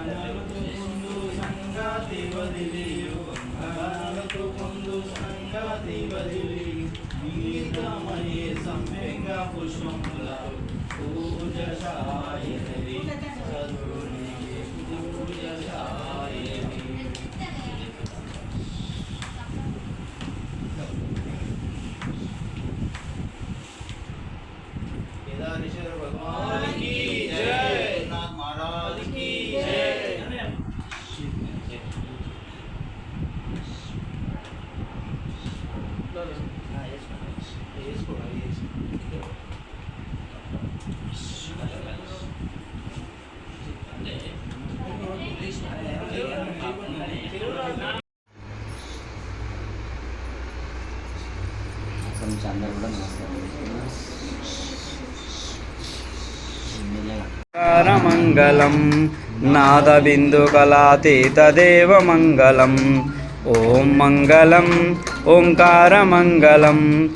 పొందు సంగతి వదిలి బంగారాలతో పొందు సంగతి వదిలి గీతమయే సమ్యంగ పూజ సాయి చదువుని పూజ సాయి మంగళం నాదబిందుకలాతీతదేవ మంగళం ఓం మంగళం ఓంకార మంగళం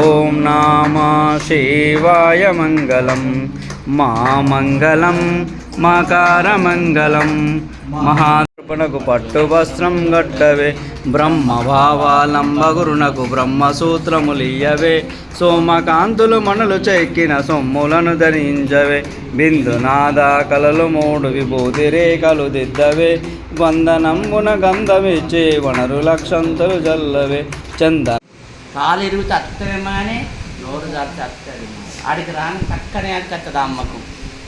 ఓం నామ శివాయ మంగళం. మా మంగళం మకార మంగళం. మహాత్మనకు పట్టు వస్త్రం గట్టవే బ్రహ్మ భావాలంబగురునకు బ్రహ్మసూత్రములియ్యవే. సోమకాంతులు మణులు చెక్కిన సొమ్ములను ధరించవే. బిందునాద కలలు మూడు విభూతి రేఖలు దిద్దవే. వందనంబున గంధమిచ్చే వనరు లక్షంతులు జల్లవే. చంద కాలు ఎరుగుతే అత్తమేమో నోరు జారితే అత్తది ఆడికి రాని చక్కనే అక్కత్తది అమ్మకు?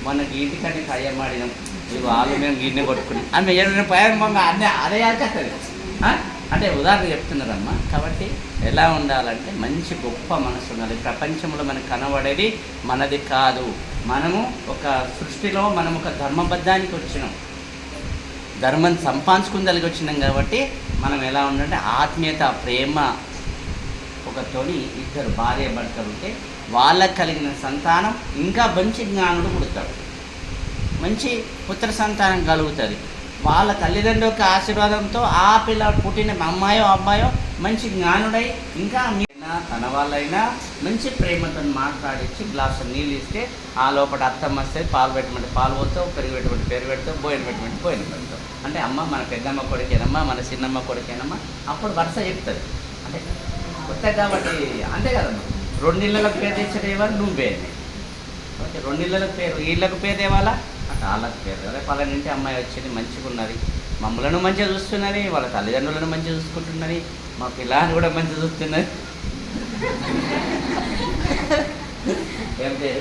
మనకి ఇంటికంటే కయ్యమాడినాం ఇవి వాళ్ళు మేము గిన్నె కొట్టుకుని ఆమె ఏడు పయంగా అన్నీ అదే అక్కత్తది అంటే ఉదాహరణ చెప్తున్నారమ్మా. కాబట్టి ఎలా ఉండాలంటే మంచి గొప్ప మనసు ఉండాలి. ప్రపంచంలో మనకు కనబడేది మనది కాదు. మనము ఒక సృష్టిలో మనం ఒక ధర్మబద్ధానికి వచ్చినాం. ధర్మం సంపాదించుకుందానికి వచ్చినాం కాబట్టి మనం ఎలా ఉండాలంటే ఆత్మీయత ప్రేమ ఒకతోని ఇద్దరు భార్య భర్తలు ఉంటే వాళ్ళకు కలిగిన సంతానం ఇంకా మంచి జ్ఞానుడు పుడతాడు. మంచి పుత్ర సంతానం కలుగుతుంది. వాళ్ళ తల్లిదండ్రుల యొక్క ఆశీర్వాదంతో ఆ పిల్ల పుట్టిన అమ్మాయో అబ్బాయో మంచి జ్ఞానుడై ఇంకా తన వాళ్ళైనా మంచి ప్రేమతో మాట్లాడించి గ్లాసు నీళ్ళు ఇస్తే ఆ లోపల అత్తమ్మ వస్తే పాలు పెట్టమంటే పాలు పోతావు పెరుగు పెట్టమంటే పెరుగు పెడతావు బోయిన పెట్టమంటే బోయిన పెడతావు. అంటే అమ్మ మన పెద్దమ్మ కొడుకేనమ్మా మన చిన్నమ్మ కొడుకేనమ్మా అప్పుడు వరుస చెప్తుంది. అంటే కొత్త కాబట్టి అంతే కదమ్మా. రెండు ఇళ్ళలకు పేరు తెచ్చేవాళ్ళు నువ్వు. పేరు ఓకే రెండు ఇళ్ళలకు పేరు వీళ్ళకు పేరు తేవాలా వాళ్ళకి పేరు అదే పలానా ఇంటి అమ్మాయి వచ్చింది మంచిగా ఉన్నది మమ్మల్ని మంచిగా చూస్తున్నది వాళ్ళ తల్లిదండ్రులను మంచిగా చూసుకుంటున్నది మా పిల్లని కూడా మంచిగా చూస్తున్నది. ఏం పేరు?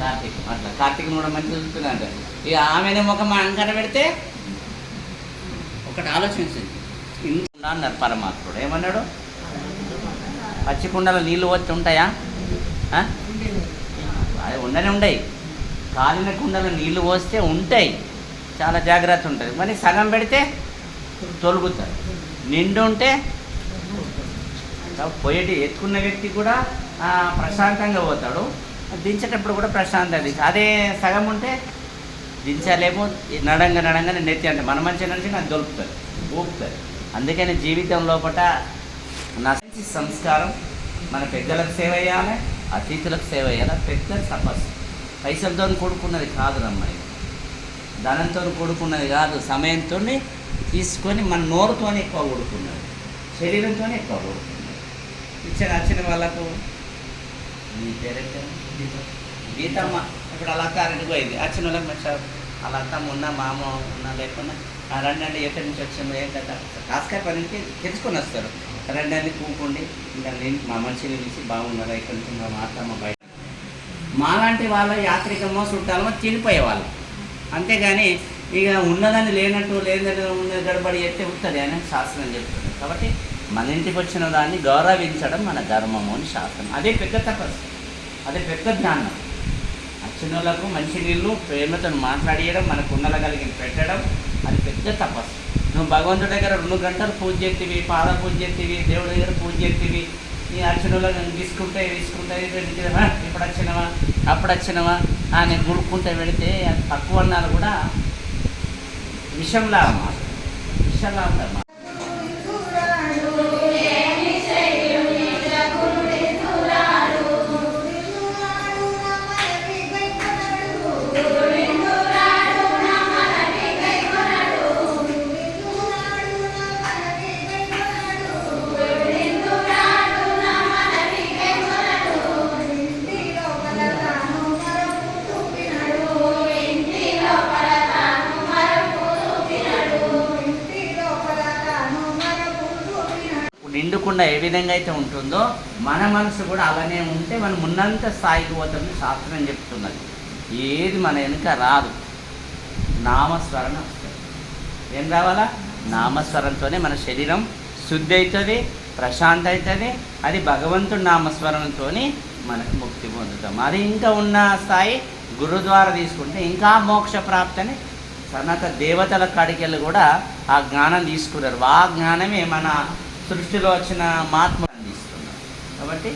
కార్తీక్. అట్లా. కార్తీక్ కూడా మంచిగా చూస్తున్నాడు ఇక ఆమెనే ముఖం అంకర పెడితే ఒకటి ఆలోచించింది ఇంత అన్నారు పరమాత్ముడు. ఏమన్నాడు? పచ్చి కుండలో నీళ్ళు వచ్చి ఉంటాయా? అది ఉండనే ఉండయి. కాలిన కుండలో నీళ్ళు పోస్తే ఉంటాయి. చాలా జాగ్రత్త ఉంటుంది. మరి సగం పెడితే తొలుగుతారు. నిండు ఉంటే పోయేటి ఎత్తుకున్న వ్యక్తి కూడా ప్రశాంతంగా పోతాడు. దించేటప్పుడు కూడా ప్రశాంతంగా అదే సగం ఉంటే దించలేమో నడంగా నడంగా నడంగానే నెత్తి అంటే మన మంచి నడిచి నాకు దొరుకుతుంది ఊపుతుంది అందుకని జీవితం లోపల నా సంస్కారం మన పెద్దలకు సేవ చేయాలి అతిథులకు సేవ చేయాలి. పెద్ద తపస్సు. పైసలతో కొడుకున్నది కాదు అమ్మాయి ధనంతో కొడుకున్నది కాదు సమయంతో తీసుకొని మన నోరుతోనే ఎక్కువ కొడుకున్నది. శరీరంతోనే ఎక్కువ కొడుకున్నది. ఇచ్చిన వచ్చిన వాళ్ళకు మీ పేరెంట్? గీతమ్మ ఇప్పుడు అలా కారణి పోయింది వచ్చిన వాళ్ళకి మంచిగా అలా అత్తమ్మ ఉన్నా మామ ఉన్నా లేకున్నా ఆ అండి ఎక్కడి నుంచి వచ్చాము ఏం కదా కాస్కాయ పనికి తెలుసుకొని వస్తారు. రండి అండి కూకుండి. ఇంకా నేను మా మనిషిని పిలిచి బాగున్నారా? ఇక్కడి నుంచి మా అత్తమ్మ బయట మాలాంటి వాళ్ళ యాత్రికమో చుట్టాలమో తినిపోయే వాళ్ళు అంతేగాని ఇక ఉన్నదని లేనట్టు లేదని గడబడి చెప్తే ఉంటుంది అని శాస్త్రం చెప్తుంది. కాబట్టి మన ఇంటికి వచ్చిన దాన్ని గౌరవించడం మన ధర్మము అని శాస్త్రం. అదే పెద్ద తపస్సు. అదే పెద్ద జ్ఞానం. వచ్చిన వాళ్ళకు మంచి నీళ్ళు ప్రేమతో మాట్లాడియడం మన కుండల కలిగి పెట్టడం అది పెద్ద తపస్సు. నువ్వు భగవంతుడి దగ్గర రెండు గంటలు పూజ చేతివి పాద పూజ చేస్తేవి దేవుడి దగ్గర పూజ చేతివి నీ అర్చనలో నేను తీసుకుంటే తీసుకుంటే "హ, ఇప్పుడు వచ్చినవా అప్పుడు వచ్చినవా అని గుడుక్కుంటే పెడితే అది తక్కువ అన్నారు కూడా. విషంలా విషంలా ఉందన్నమాట నిండుకుండా ఏ విధంగా అయితే ఉంటుందో మన మనసు కూడా అలానే ఉంటే మనం ఉన్నంత స్థాయికి పోతుంది శాస్త్రం చెప్తున్నది. ఏది మన వెనుక రాదు. నామస్మరణ వస్తుంది. ఏం రావాలా? నామస్మరణతోనే మన శరీరం శుద్ధి అవుతుంది ప్రశాంత అవుతుంది అది భగవంతుడి నామస్మరణతో మనకు ముక్తి పొందుతాం. అది ఇంకా ఉన్న స్థాయి గురుద్వారా తీసుకుంటే ఇంకా మోక్ష ప్రాప్తిని సనత దేవతల కాడికెళ్ళి కూడా ఆ జ్ఞానం తీసుకున్నారు ఆ జ్ఞానమే మన సృష్టిలో వచ్చిన మహాత్మ అందిస్తున్నారు. కాబట్టి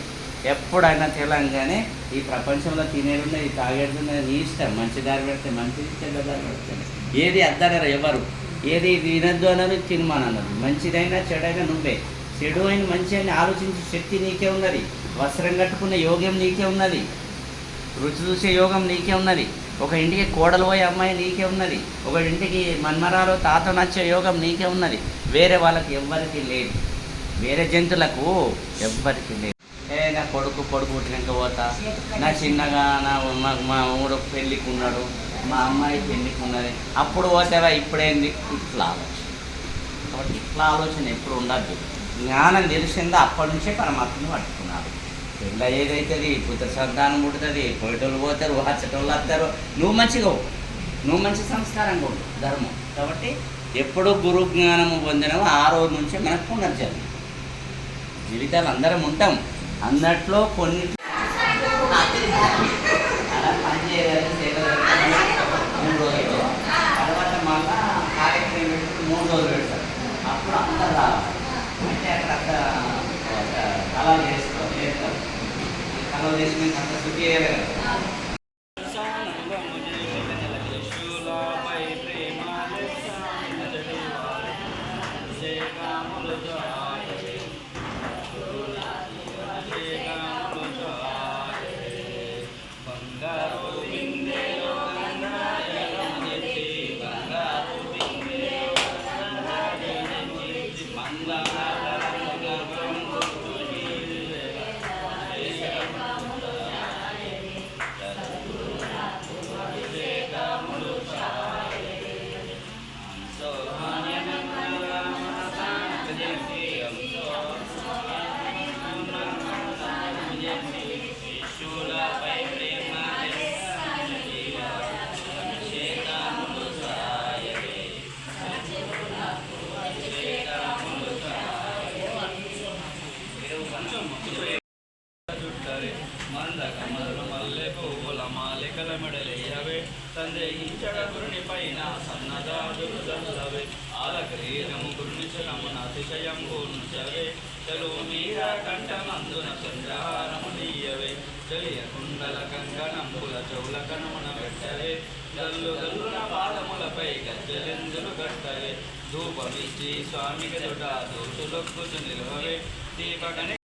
ఎప్పుడైనా తెలంగానే ఈ ప్రపంచంలో తినేది ఉన్నది తాగేది ఉన్నది నీ ఇష్టం. మంచి దారి పెడితే మంచిది చెడ్డ దారి పెడితే ఏది అద్దనరు ఎవరు? ఏది తినద్దు అన్నది తినమనన్నది మంచిదైనా చెడైనా నువ్వే. చెడు అయిన మంచి అని ఆలోచించే శక్తి నీకే ఉన్నది. వస్త్రం కట్టుకునే యోగ్యం నీకే ఉన్నది. రుచి చూసే యోగం నీకే ఉన్నది. ఒక ఇంటికి కోడలు పోయే అమ్మాయి నీకే ఉన్నది. ఒక ఇంటికి మన్మరాలు తాత నచ్చే యోగం నీకే ఉన్నది. వేరే వాళ్ళకి ఎవరికి లేదు. వేరే జంతువులకు ఎవ్వరికి లేదు. ఏ నా కొడుకు కొడుకు పుట్టినాక పోతా. నా చిన్నగా నా మా ఊడు పెళ్ళికి ఉన్నాడు. మా అమ్మాయి పెళ్ళికి ఉన్నది. అప్పుడు పోతావా ఇప్పుడేంది ఇట్లా ఆలోచన. కాబట్టి ఇట్లా ఆలోచన ఎప్పుడు ఉండద్దు. జ్ఞానం తెలిసిందో? అప్పటి నుంచే పరమాత్మను పట్టుకున్నాడు పెళ్ళ ఏదైతుంది పుత్ర సంతానం పుడుతుంది పోయేటోళ్ళు పోతారు వచ్చేటోళ్ళు వస్తారు. నువ్వు మంచిగా నువ్వు మంచి సంస్కారం కూడా ధర్మం. కాబట్టి ఎప్పుడు గురు జ్ఞానము పొందినవో ఆ రోజు నుంచే మనకు పునర్జన్మ. జీవితాలు అందరం ఉంటాం. అన్నట్లో కొన్ని అలా మూడు రోజులు తర్వాత మళ్ళా కార్యక్రమం పెట్టి మూడు రోజులు పెడతారు అప్పుడు అందరు రావాలి. అంటే అక్కడ అంత ఒక కళలు చేసుకో కళలు చేసుకుని అంత శుద్ధి కంకణంబుల చెవుల పెట్టలే గల్లు గల్లున పాదములపై గజ్జలెందులు కట్టలే. ధూపమిచ్చి స్వామికి దుట దోషులొక్కుచు నిలవవే. దీపకని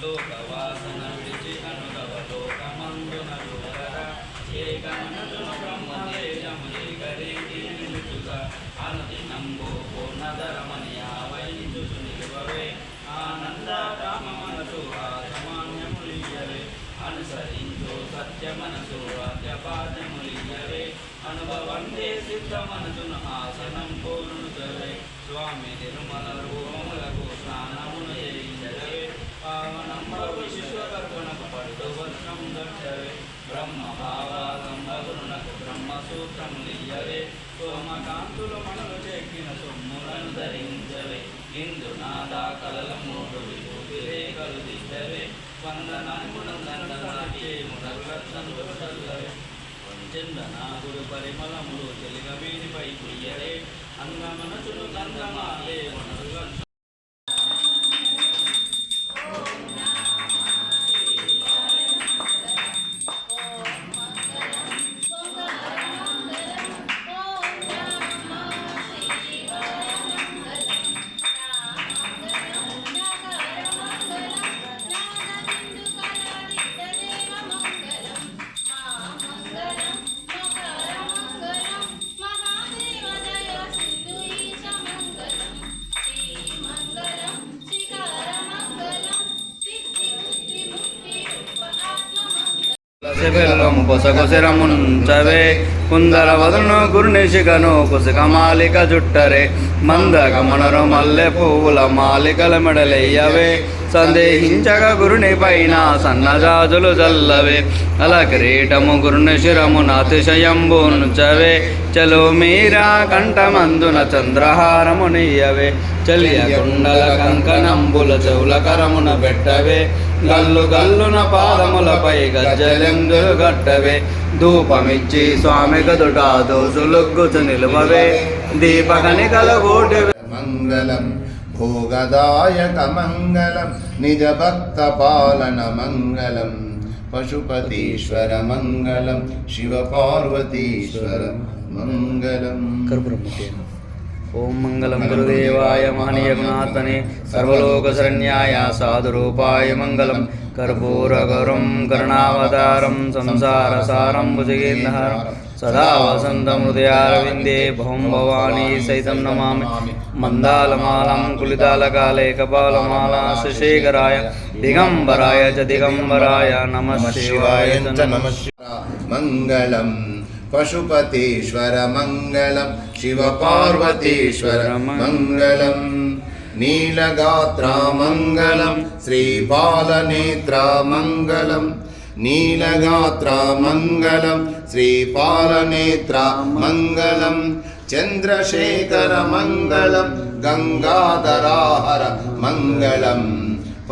లోకవాసన విడిచి లోకమందున చూడరా ఏకమనసును బ్రహ్మతేజము ఏకరీతి నిలుచుగా అనుదినంబు పూర్ణధరమని ఆవయించుచు నిలువవే ఆనంద రామ మనసు అనుసరించు సత్య మనసు వాక్యపాద్యములియవే అనుభవంతే సిద్ధ మనసును ఆసనం పూర్ణుచవే స్వామి తిరుమల రూపం స్నానమును చేయించవే పావనంబగు విశ్వకర్పణకు పట్టు వర్షం దట్టవే బ్రహ్మ భావాగంబగునకు బ్రహ్మ సూత్రములియవే సోమకాంతులు మనలు చెక్కిన సొమ్ములను ధరించవే ఇందు నాదా కలల మూడు విభూతి రేఖలు దిద్దవే వందనామునందనాచే మునరులక్షణులు చల్లవే చందనాగుడు పరిమళములు చెలిగ వీడిపై అంగమన అంగమనసులు గంగమాలే శబెల్లము పొసగొసెరముంచవే కుందర వదను గురునిశికను కుసుక మాలిక జుట్టరే. మందగ మనరు మల్లె పువ్వుల మాలికల మెడలెయ్యవే. సందేహించగ గురుని పైన సన్నజాజులు జల్లవే. అలా కిరీటము గురుని శిరమున నాతిశయంబు నుంచవే చలో మీరా కంఠమందున చంద్రహారము నీయవే. చలియ కుండల కంకణంబుల చెవుల కరమున పెట్టవే. గల్లు గల్లున పాదములపై గజ్జలెందులు గట్టవే ధూపమిచ్చి స్వామి గదుట దోసులుగ్గుచు నిలువవే. దీపకని గోటి మంగళం भोगदायकमङ्गलं निजभक्तपालनमङ्गलं पशुपतीश्वरमङ्गलं शिवपार्वतीश्वरं मङ्गलं कर्ब्रह्मकेन ओम मंगलम गुरुदेवाय महनीयज्ञातने सर्वलोकशरण्याय साधुरूपाय मंगलम कर्पूरगौरं कर्णावतारं संसारसारं भुजगेन्द्रहारम् सदा वसन्तमृदयारविन्दे भौं भवानी सहितं नमामि मन्दालमालां कुलितालकाले कपालमाला शशेखराय दिगम्बराय च दिगम्बराय नमः शिवाय नमः मङ्गलम् पशुपतीश्वर मङ्गलं शिवपार्वतीश्वर मङ्गलम् नीलगात्रा मङ्गलं श्रीबालनेत्रा मङ्गलं नीलगात्रा मङ्गलं నమ శివాయ మంగళం పశుపతీశ్వర మంగళం శివ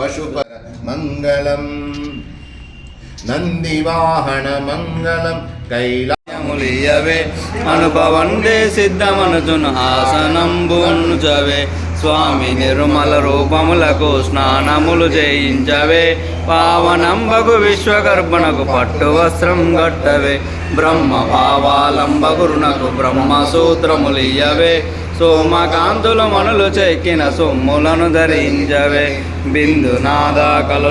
పార్వతీశ్వర మంగళం నీలగాత్ర మంగళం శ్రీపాలనేత్ర మంగళం నీలగాత్ర స్వామి నిర్మల రూపములకు స్నానములు చేయించవే. పావనంబగు విశ్వకర్పణకు పట్టు వస్త్రం గట్టవే బ్రహ్మ భావాలంబగురునకు బ్రహ్మ సూత్రములియవే సోమకాంతులు మనులు చెక్కిన సొమ్ములను ధరించవే. బిందునాదా కలు